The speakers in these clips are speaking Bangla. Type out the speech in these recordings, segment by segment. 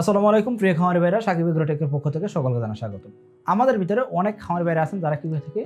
আসসালামু আলাইকুম, প্রিয় খামারি ভাইরা, সাকিব এগ্রোটেকের পক্ষ থেকে সকলকে জানা স্বাগত। আমাদের ভিতরে অনেক খামারি ভাইরা আছেন যারা কীভাবে থেকে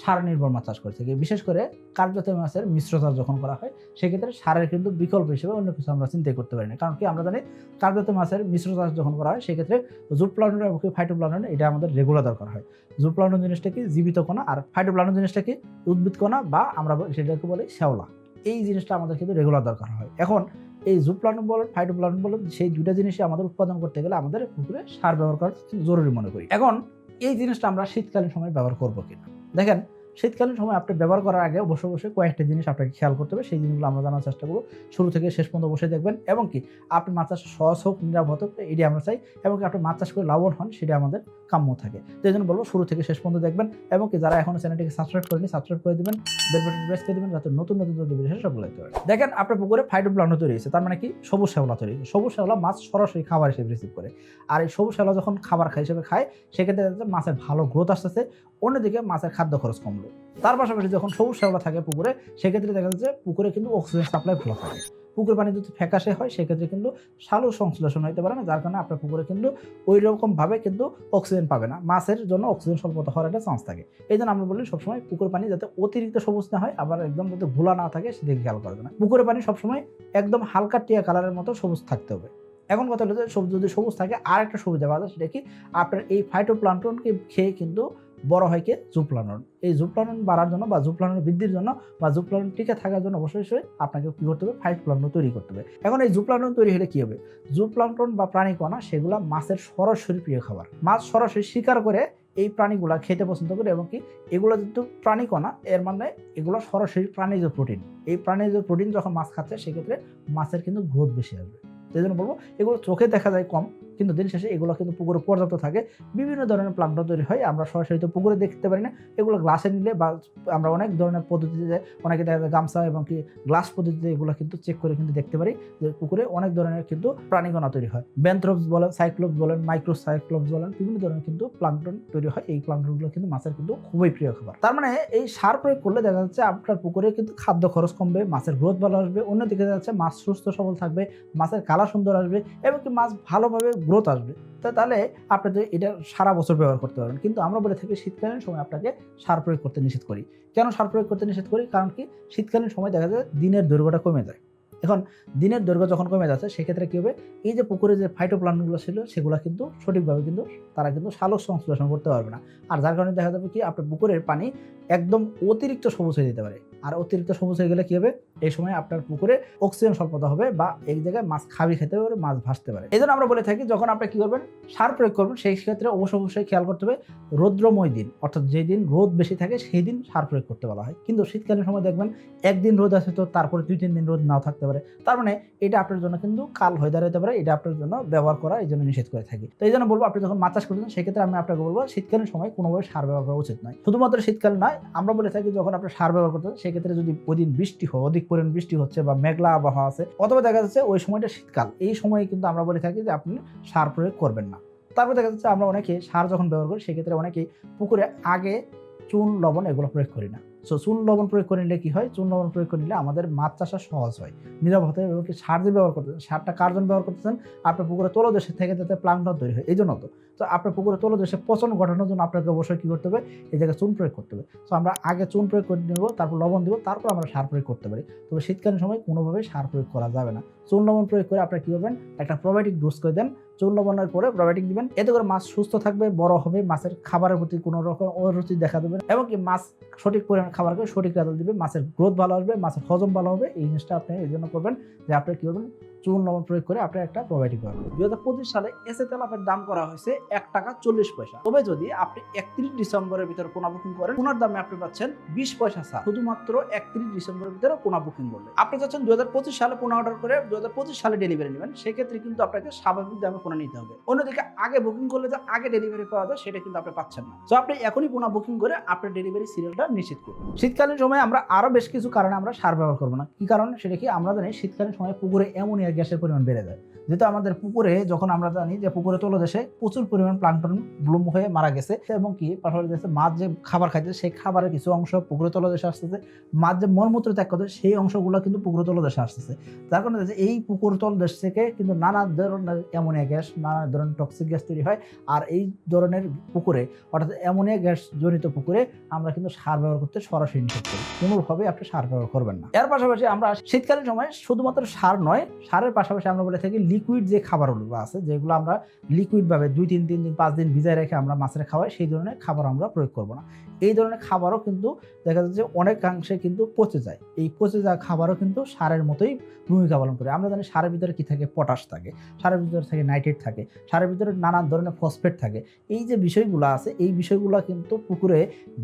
সার নির্ভর মাছ চাষ করে থাকে। বিশেষ করে কার্যত মাছের মিশ্র চাষ যখন করা হয়, সেক্ষেত্রে সারের কিন্তু বিকল্প হিসেবে অন্য কিছু আমরা চিন্তাই করতে পারি না। কারণ কি আমরা জানি কার্যত মাছের মিশ্র চাষ যখন করা হয়, সেক্ষেত্রে জুপ্লান্টন এবং ফাইটোপ্লান্টন এটা আমাদের রেগুলার দরকার হয়। জুপ্লান্টন জিনিসটা কি জীবিত কণা, আর ফাইটোপ্লান্টন জিনিসটা কি উদ্ভিদ কণা, বা আমরা সেটাকে বলি শ্যাওলা। এই জিনিসটা আমাদের কিন্তু রেগুলার দরকার হয়। এখন এই জুপ্লান্টন বলেন ফাইটোপ্লান্টন বলেন, সেই দুইটা জিনিসই আমাদের উৎপাদন করতে গেলে আমাদের পুকুরে সার ব্যবহার করা জরুরি মনে করি। এখন এই জিনিসটা আমরা শীতকালীন সময় ব্যবহার করব কিনা? দেখেন শীতকালীন সময় আপনি ব্যবহার করার আগে অবশ্য অবশ্যই কয়েকটা জিনিস আপনাকে খেয়াল করতে হবে। সেই জিনিসগুলো আমরা জানার চেষ্টা করব। শুরু থেকে শেষ পর্যন্ত বসে দেখবেন। এবং কি আপনি মাছ চাষ সহজ হোক, নিরাপদ হোক এটি আমরা চাই। এবং কি আপনি মাছ চাষ করে লাভবান হন, সেটা আমাদের কাম্য থাকে। তো এই জন্য বলব, শুরু থেকে শেষ পর্যন্ত দেখবেন। এবং কি, যারা এখনও চ্যানেলটিকে সাবস্ক্রাইব করেনি সাবস্ক্রাইব করে দেবেন। বেল বাটন প্রেস করে দেবেন, যাতে নতুন নতুন যদি বিশেষ সব লাগতে পারে দেখেন, আপনার পুকুরে ফাইটোপ্লান্ট তৈরি হয়েছে। তার মানে কি, সবুজ শ্যাওলা তৈরি হয়েছে। সবুজ শ্যাওলা মাছ সরাসরি খাবার হিসেবে রিসিভ করে। আর এই সবুজ শ্যাওলা যখন খাবার খায় হিসেবে খায়, সেক্ষেত্রে মাছের ভালো গ্রোথ আসতেছে। অন্যদিকে মাছের খাদ্য খরচ কমলো। তার পাশাপাশি যখন সবুজ শ্যাওলা থাকে পুকুরে, সেক্ষেত্রে দেখা যাচ্ছে পুকুরে কিন্তু অক্সিজেন সাপ্লাই ভালো থাকে। পুকুর পানি যদি ফ্যাকাশে হয়, সেক্ষেত্রে কিন্তু সালু সংশ্লেষণ হতে পারে না, যার কারণে আপনার পুকুরে কিন্তু ওই রকমভাবে কিন্তু অক্সিজেন পাবে না। মাছের জন্য অক্সিজেন স্বল্পতা হওয়ার একটা চান্স থাকে। এই জন্য আমরা বলি সবসময় পুকুর পানি যাতে অতিরিক্ত সবুজ না হয়, আবার একদম যাতে ঘোলা না থাকে, সেদিকে খেয়াল করবে না। পুকুরের পানি সবসময় একদম হালকা টিয়া কালারের মতো সবুজ থাকতে হবে। এখন কথা হলো যে সবুজ যদি সবুজ থাকে আর একটা সুবিধা পাওয়া যায়, সেটা কি? আপনার এই ফাইটোপ্লান্টনকে খেয়ে কিন্তু বড় হয় কে? জুপ্লানন এই জুপ্লানন বাড়ার জন্য বা জুপ্লানন বৃদ্ধির জন্য বা জুপ্লানন টিকে থাকার জন্য অবশ্যই আপনাকে কী করতে হবে? ফাইট প্লান্টন তৈরি করতে হবে। এখন এই জুপ্লানন তৈরি হলে কী হবে? জুপ্লান্টন বা প্রাণীকণা সেগুলো মাছের সরাসরি প্রিয় খাবার। মাছ সরাসরি শিকার করে এই প্রাণীগুলা খেতে পছন্দ করে এবং কি এগুলো যেহেতু প্রাণীকণা, এর মানে এগুলো সরাসরি প্রাণীজ প্রোটিন। এই প্রাণীজ প্রোটিন যখন মাছ খাচ্ছে, সেক্ষেত্রে মাছের কিন্তু গ্রোথ বেশি আসবে। সেই জন্য বলব, এগুলো চোখে দেখা যায় কম কিন্তু দিন শেষে এগুলো কিন্তু পুকুরে পর্যাপ্ত থাকে। বিভিন্ন ধরনের প্লান্ট তৈরি হয়, আমরা সরাসরি তো পুকুরে দেখতে পারি না। এগুলো গ্লাসে নিলে বা আমরা অনেক ধরনের পদ্ধতিতে, অনেকে দেখা যায় গামছা এবং কি গ্লাস পদ্ধতিতে এগুলো কিন্তু চেক করে কিন্তু দেখতে পারি যে পুকুরে অনেক ধরনের কিন্তু প্রাণীগণা তৈরি হয়। ব্যান্থ্রোপস বলেন সাইক্লোপস বলেন মাইক্রো সাইক্লোপস বলেন, বিভিন্ন ধরনের কিন্তু প্লান্টন তৈরি হয়। এই প্লান্টনগুলো কিন্তু মাছের কিন্তু খুবই প্রিয় খাবার। তার মানে এই সার প্রয়োগ করলে দেখা যাচ্ছে আপনার পুকুরে কিন্তু খাদ্য খরচ কমবে, মাছের গ্রোথ ভালো আসবে, অন্যদিকে দেখা যাচ্ছে মাছ সুস্থ সবল থাকবে, মাছের কালা সুন্দর আসবে এবং কি মাছ ভালোভাবে গ্রোথ আসবে। তা তাহলে আপনি তো এটা সারা বছর ব্যবহার করতে পারবেন। কিন্তু আমরা বলে থাকি শীতকালীন সময় আপনাকে সার প্রয়োগ করতে নিষেধ করি। কেন সার প্রয়োগ করতে নিষেধ করি? কারণ কি শীতকালীন সময় দেখা যায় দিনের দৈর্ঘ্যটা কমে যায়। এখন দিনের দৈর্ঘ্য যখন কমে যাচ্ছে, সেক্ষেত্রে কী হবে? এই যে পুকুরে যে ফাইটোপ্লান্টগুলো ছিল, সেগুলো কিন্তু সঠিকভাবে কিন্তু তারা কিন্তু সালোক সংশ্লেষণ করতে পারবে না। আর যার কারণে দেখা যাবে কি, আপনার পুকুরের পানি একদম অতিরিক্ত সবুজ হয়ে যেতে পারে। আর অতিরিক্ত সবুজ হয়ে গেলে কী হবে? এই সময় আপনার পুকুরে অক্সিজেন স্বল্পতা হবে বা এক জায়গায় মাছ খাবি খেতে পারে, মাছ ভাসতে পারে। এই আমরা বলে থাকি, যখন আপনি কী করবেন? সার প্রয়োগ করবেন, সেই ক্ষেত্রে অবশ্য অবশ্যই খেয়াল করতে হবে, রৌদ্রময় দিন, অর্থাৎ যেই দিন রোদ বেশি থাকে, সেই দিন সার প্রয়োগ করতে বলা হয়। কিন্তু শীতকালীন সময় দেখবেন, একদিন রোদ আছে তো তারপরে দুই, তিন দিন রোদ নাও থাকতে পারে। তার মানে এটা আপনার জন্য কিন্তু কাল হয়ে দাঁড়াতে পারে, এটা আপনার জন্য ব্যবহার করা এই জন্য নিষেধ করে থাকি। তো এই জন্য বলব, আপনি যখন মাছ চাষ করছেন সেক্ষেত্রে আমি আপনাকে বলব, শীতকালীন সময় কোনোভাবে সার ব্যবহার করা উচিত নয়। শুধুমাত্র শীতকাল নয়, আমরা বলে থাকি যখন আপনি সার ব্যবহার করতেন সেক্ষেত্রে যদি ওই দিন বৃষ্টি হয়, অধিক পরিমাণ বৃষ্টি হচ্ছে বা মেঘলা আবহাওয়া আছে, অথবা দেখা যাচ্ছে ওই সময়টা শীতকাল, এই সময়ে কিন্তু আমরা বলে থাকি যে আপনি সার প্রয়োগ করবেন না। তারপর দেখা যাচ্ছে আমরা অনেকে সার যখন ব্যবহার করি, সেক্ষেত্রে অনেকেই পুকুরে আগে চুন, লবণ এগুলো প্রয়োগ করি না। সো চুন, লবণ প্রয়োগ করে নিলে কি হয়? চুন, লবণ প্রয়োগ করে নিলে আমাদের মাছ চাষা সহজ হয়। নিরাপদ হয় এবং কি সার যে ব্যবহার করতেছেন সারটা কার জন্য ব্যবহার করতেছেন? আপনার পুকুরে তলদেশে থেকে যাতে প্লান্টন তৈরি হয়, এই জন্য তো। তো আপনার পুকুরে তলদেশে পচন ঘটানোর জন্য আপনাকে অবশ্যই কী করতে হবে? এই জায়গায় চুন প্রয়োগ করতে হবে। তো আমরা আগে চুন প্রয়োগ করে নেব, তারপর লবণ দেবো, তারপর আমরা সার প্রয়োগ করতে পারি। তবে শীতকালীন সময় কোনোভাবেই সার প্রয়োগ করা যাবে না। চুন লবণ প্রয়োগ করে আপনারা কী করবেন? একটা প্রোবায়োটিক ডোজ করে দেন। চুন লবণের পরে প্রোবায়োটিক দিবেন। এতে করে মাছ সুস্থ থাকবে, বড় হবে, মাছের খাবারের প্রতি কোনো রকম অরুচি দেখা দেবে এবং কি মাছ সঠিক পরিমাণ খাবার করে সঠিক রেজাল্ট দিবে, মাছের গ্রোথ ভালো আসবে, মাছের হজম ভালো হবে। এই জিনিসটা আপনি এই জন্য করবেন যে আপনি কী করবেন? চুন লবণ প্রয়োগ করে আপনি একটা প্রোবায়োটিক পাবেন। দুই হাজার পঁচিশ সালে এসে তেলাপের দাম করা হয়েছে এক টাকা চল্লিশ পয়সা। তবে যদি আপনি একত্রিশ ডিসেম্বরের ভিতরে পোনা বুকিং করেন পোনার দামে আপনি পাচ্ছেন বিশ পয়সা ছাড়। শুধুমাত্র একত্রিশ ডিসেম্বরের ভিতরে পোনা বুকিং করলে। আপনি চাচ্ছেন দু হাজার পঁচিশ সালে পোনা অর্ডার করে দু হাজার পঁচিশ সালে ডেলিভারি নেবেন, সেক্ষেত্রে কিন্তু আপনাকে স্বাভাবিক দামে পোনা নিতে হবে। অন্যদিকে আগে বুকিং করলে যে আগে ডেলিভারি পাওয়া যায়, সেটা কিন্তু আপনি পাচ্ছেন না। তো আপনি এখনই পোনা বুকিং করে আপনার ডেলিভারি সিরিয়ালটা নিশ্চিত করুন। শীতকালীন সময় আমরা আরও বেশ কিছু কারণে আমরা সার ব্যবহার করব না। কি কারণ? সেটা কি? আমরা জানি শীতকালীন সময় পুকুরে অ্যামোনিয়া অ্যামোনিয়া গ্যাসের পরিমাণ বেড়ে যায়। যেহেতু আমাদের পুকুরে, যখন আমরা জানি যে পুকুরে তলদেশে প্রচুর পরিমাণ প্লান্টন ব্লুম হয়ে মারা গেছে এবং কি পাশাপাশি দেখছে মাছ যে খাবার খাইছে সেই খাবারের কিছু অংশ পুকুরে তলদেশে আসতেছে। মাছ যে মলমূত্র ত্যাগ করছে সেই অংশগুলো কিন্তু পুকুরে তলদেশে আসতেছে। যার কারণে দেখছে এই পুকুর তলদেশ থেকে কিন্তু নানা ধরনের অ্যামোনিয়া গ্যাস, নানা ধরনের টক্সিক গ্যাস তৈরি হয়। আর এই ধরনের পুকুরে, অর্থাৎ অ্যামোনিয়া গ্যাস জনিত পুকুরে আমরা কিন্তু সার ব্যবহার করতে সরাসরি নিষেধ করি। কোনোভাবে আপনি সার ব্যবহার করবেন না। এর পাশাপাশি আমরা শীতকালীন সময় শুধুমাত্র সার নয় সারের পাশাপাশি আমরা বলে থাকি লিকুইড যে খাবারগুলো আছে, যেগুলো আমরা লিকুইডভাবে দুই তিন তিন দিন পাঁচ দিন ভিজায় রেখে আমরা মাছের খাওয়াই, সেই ধরনের খাবার আমরা প্রয়োগ করব না। এই ধরনের খাবারও কিন্তু দেখা যাচ্ছে অনেকাংশে কিন্তু পচে যায়। এই পচে যাওয়া খাবারও কিন্তু সারের মতোই ভূমিকা পালন করে। আমরা জানি সারের ভিতরে কি থাকে? পটাশ থাকে। সারের ভিতরে থাকে নাইট্রেট থাকে। সারের ভিতরে নানান ধরনের ফসফেট থাকে। এই যে বিষয়গুলো আছে, এই বিষয়গুলো কিন্তু পুকুরে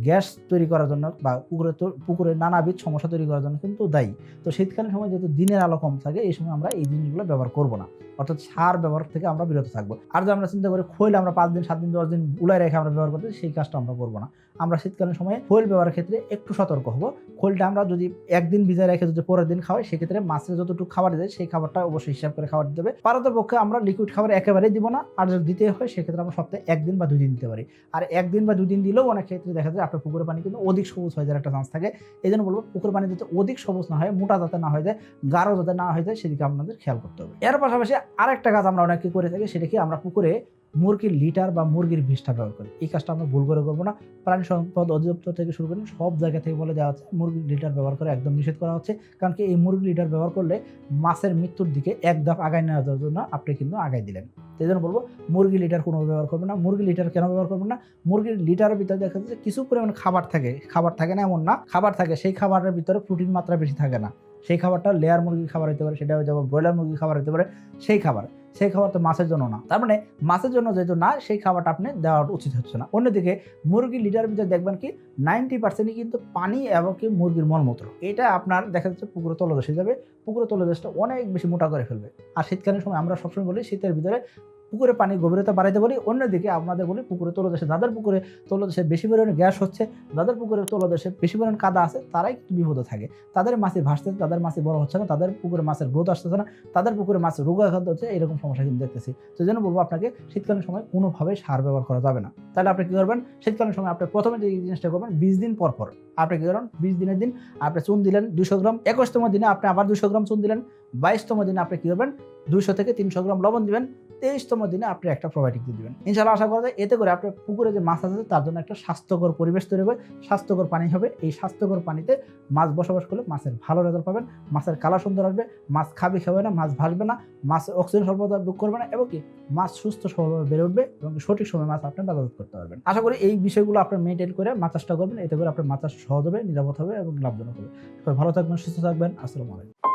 গ্যাস তৈরি করার জন্য বা পুকুরে পুকুরে নানাবিধ সমস্যা তৈরি করার জন্য কিন্তু দায়ী। তো শীতকালীন সময় যেহেতু দিনের আলো কম থাকে, এই সময় আমরা এই জিনিসগুলো ব্যবহার করব না। অর্থাৎ সার ব্যবহার থেকে আমরা বিরত থাকব। আর যদি আমরা চিন্তা করি খৈল আমরা পাঁচ দিন, সাত দিন, দশ দিন উলাই রেখে আমরা ব্যবহার করতে, সেই কাজটা আমরা করব না। আমরা শীতকালীন সময়ে খৈল ব্যবহারের ক্ষেত্রে একটু সতর্ক হব। খোলটা আমরা যদি একদিন ভিজায় রেখে যদি পরের দিন খাওয়াই, সেক্ষেত্রে মাছের যতটুকু খাবার দেয়, সেই খাবারটা অবশ্যই হিসাব করে খাবার দিতে হবে। পক্ষে আমরা লিকুইড খাবার একেবারেই দিব না। আর যদি দিতে হয়, সেক্ষেত্রে আমরা সপ্তাহে একদিন বা দুই দিন দিতে পারি। আর একদিন বা দুই দিন দিলেও অনেক ক্ষেত্রে দেখা যায় আপনার পুকুরের পানি কিন্তু অধিক সবুজ হয়ে যাওয়ার একটা চান্স থাকে। এই জন্য বলব পুকুর পানি যাতে অধিক সবুজ না হয়, মোটা যাতে না হয়ে যায়, গাঢ় যাতে না হয়ে যায়, সেদিকে আপনাদের খেয়াল করতে হবে। এর পাশাপাশি আরেকটা কাজ আমরা অনেকে করে থাকি সেটা কি আমরা পুকুরে মুরগির লিটার বা মুরগির বিষটা ব্যবহার করি। এই কাজটা আমরা ভুল করে করব না। প্রাণী সম্পদ অধিদপ্তর থেকে শুরু করে সব জায়গা থেকে বলে দেওয়া হচ্ছে, মুরগির লিটার ব্যবহার করে একদম নিষেধ করা হচ্ছে। কারণ কি, এই মুরগির লিটার ব্যবহার করলে মাছের মৃত্যুর দিকে এক ধাপ আগায় নেওয়ার জন্য আপনি কিন্তু আগায় দিলেন। সেই জন্য বলব মুরগি লিটার কোনো ব্যবহার করবেন না। মুরগি লিটার কেন ব্যবহার করবেন না? মুরগির লিটারের ভিতরে দেখা যাচ্ছে কিছু পরিমাণ খাবার থাকে। খাবার থাকে না এমন না। খাবার থাকে, সেই খাবারের ভিতরে প্রোটিন মাত্রা বেশি থাকে না। সেই খাবারটা লেয়ার মুরগির খাবার হতে পারে, সেটা যাবে ব্রয়লার মুরগির খাবার হতে পারে, সেই খাবার। সেই খাবার তো মাছের জন্য না। তার মানে মাছের জন্য যেহেতু না, সেই খাবারটা আপনি দেওয়া উচিত হচ্ছে না। অন্যদিকে মুরগির লিটার ভিতরে দেখবেন কি নাইনটি পার্সেন্টই কিন্তু পানি এবং কি মুরগির মলমূত্র। এটা আপনার দেখা যাচ্ছে পুকুরে তলদেশে যাবে। পুকুরে তলদেশটা অনেক বেশি মোটা করে ফেলবে। আর শীতকালীন সময় আমরা সবসময় বলি, শীতের ভিতরে পুকুরে পানি গভীরতা বাড়াইতে বলি, অন্যদিকে আপনাদের বলি, পুকুরে তলদেশে, যাদের পুকুরে তলদেশে বেশি পরিমাণে গ্যাস হচ্ছে, যাদের পুকুরে তলদেশে বেশি পরিমাণ কাদা আছে, তারাই কিন্তু বিপদে থাকে। তাদের মাছে ভাসতেছে তাদের মাছে বড় হচ্ছে না, তাদের পুকুরে মাছের গ্রোথ আসতেছে না, তাদের পুকুরে মাছের রোগ আঘাত হচ্ছে, এরকম সমস্যা কিন্তু দেখতেছি। তো জন্য বলব আপনাকে, শীতকালীন সময় কোনোভাবেই সার ব্যবহার করা যাবে না। তাহলে আপনি কী করবেন? শীতকালীন সময় আপনি প্রথমে যে জিনিসটা করবেন বিশ দিন পর পর। আপনি কী করবেন? বিশ দিনের দিন আপনি চুন দিলেন দুশো গ্রাম, একুশতম দিনে আপনি আবার দুশো গ্রাম চুন দিলেন, বাইশতম দিনে আপনি কী করবেন? দুশো থেকে তিনশো গ্রাম লবণ দিবেন তেইশতম দিনে আপনি একটা প্রোবায়োটিক দিয়ে দিবেন। ইনশাল্লাহ আশা করা যায় এতে করে আপনার পুকুরে যে মাছ আছে তার জন্য একটা স্বাস্থ্যকর পরিবেশ তৈরি হবে, স্বাস্থ্যকর পানি হবে। এই স্বাস্থ্যকর পানিতে মাছ বসবাস করলে মাছের ভালো রেজাল্ট পাবেন, মাছের কালার সুন্দর আসবে, মাছ খাবে খাবে না, মাছ ভাসবে না, মাছ অক্সিজেন সর্বদা বুক করবে না এবং কি মাছ সুস্থ সবলভাবে বেড়ে উঠবে এবং সঠিক সময় মাছ আপনি বাজারজাত করতে পারবেন। আশা করি এই বিষয়গুলো আপনি মেনটেন করে মাছ চাষটা করবেন, এতে করে আপনার মাছ চাষ সহজ হবে, নিরাপদ হবে এবং লাভজনক হবে। ভালো থাকবেন, সুস্থ থাকবেন। আসসালামু আলাইকুম।